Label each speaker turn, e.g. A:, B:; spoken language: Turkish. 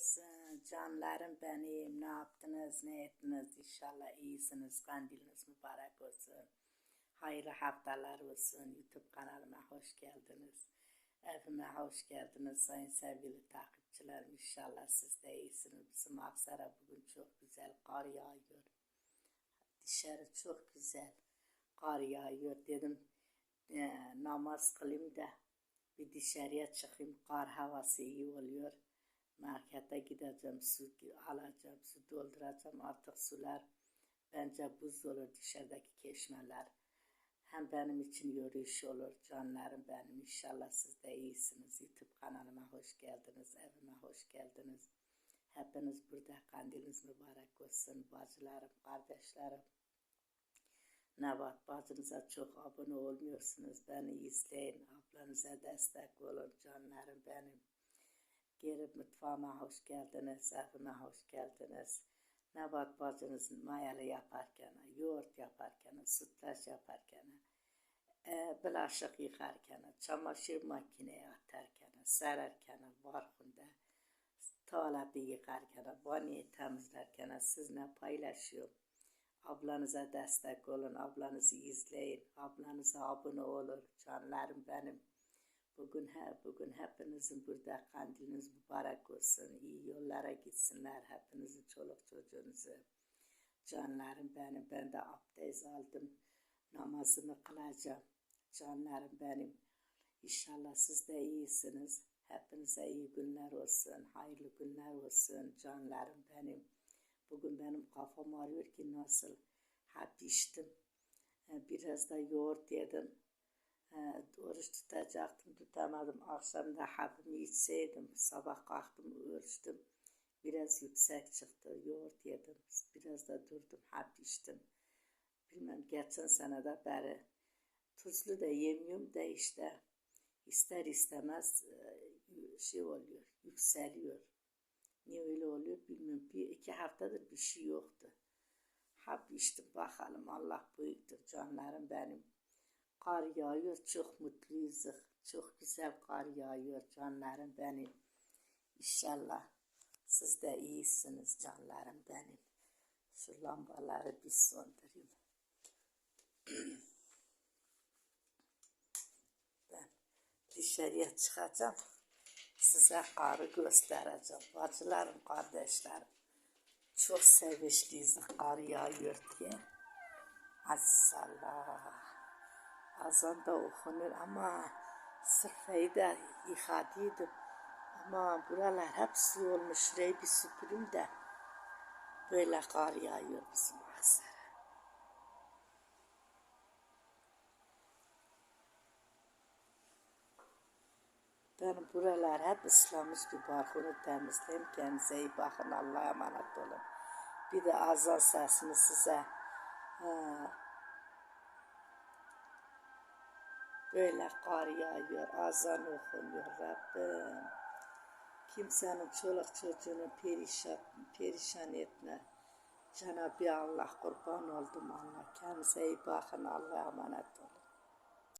A: olsun. Canlarım benim. Ne yaptınız, ne ettiniz? İnşallah iyisiniz. Kandiliniz mübarek olsun. Hayırlı haftalar olsun. YouTube kanalıma hoş geldiniz. Evime hoş geldiniz sayın sevgili takipçilerim. İnşallah siz de iyisiniz. Bizim Aksara bugün çok güzel kar yağıyor. Dışarı çok güzel kar yağıyor dedim. e, namaz kılayım da bir dışarıya çıkayım. Kar havası iyi oluyor. Markete gideceğim, su alacağım, su dolduracağım. Artık sular bence buz olur dışarıdaki keşmeler. Hem benim için yürüyüş olur canlarım benim. İnşallah siz de iyisiniz. YouTube kanalıma hoş geldiniz, evime hoş geldiniz. Hepiniz burada kandiliniz mübarek olsun. Bacılarım, kardeşlerim. Nevat bacınıza çok abone olmuyorsunuz. Beni izleyin. Ablanıza destek olun canlarım benim. Gelip mutfağıma hoş geldiniz. Evime hoş geldiniz. Nevat bacınız mayalı yaparken, yoğurt yaparken, sütlaç yaparken, e, bulaşık yıkarken, çamaşır makineye atarken, sererken, barkında, tuvaleti yıkarken, banyoyu temizlerken sizinle paylaşıyorum. Ablanıza destek olun, ablanızı izleyin, ablanıza abone olun, canlarım benim. Bugün he, bugün hepinizin burada kandiliniz mübarek olsun. iyi yollara gitsinler hepinizin çoluk çocuğunuzu. Canlarım benim, ben de abdest aldım. Namazımı kılacağım. Canlarım benim. İnşallah siz de iyisiniz. Hepinize iyi günler olsun, hayırlı günler olsun canlarım benim. Bugün benim kafam ağrıyor ki nasıl hap içtim. Ee, Biraz da yoğurt yedim. Ee, Oruç tutacaktım tutamadım. Akşam da hapımı içseydim. Sabah kalktım ölçtüm. Biraz yüksek çıktı. Yoğurt yedim. Biraz da durdum hap içtim. Bilmem geçen senede beri tuzlu da yemiyorum da işte ister istemez e, şey oluyor. Yükseliyor. Niye öyle oluyor bilmiyorum. Bir iki haftadır bir şey yoktu. Hap içtim bakalım Allah büyüktür canlarım benim. Kar yağıyor çok mutluyuz. Çok güzel kar yağıyor canlarım benim. İnşallah siz de iyisiniz canlarım benim. Şu lambaları bir söndüreyim. ben dışarıya çıkacağım. Size karı göstereceğim. Bacılarım, kardeşlerim. Çok sevinçliyiz kar yağıyor diye. Azizallah. Azan da okunur ama sırfayı da yıkadıydım. Ama buralar hepsi olmuş. Şurayı süpürüm de böyle kar yağıyor bizim Aksaray'a. Benim buralar hep ıslamış bir balkonu temizleyeyim. Kendinize iyi bakın. Allah'a emanet olun. Bir de azan sesini size ha, böyle kar yağıyor. Azan okunuyor Rabbim. Kimsenin çoluk çocuğunu perişan, perişan etme. Cenab-ı Allah kurban oldum Allah. Kendinize iyi bakın. Allah'a emanet olun.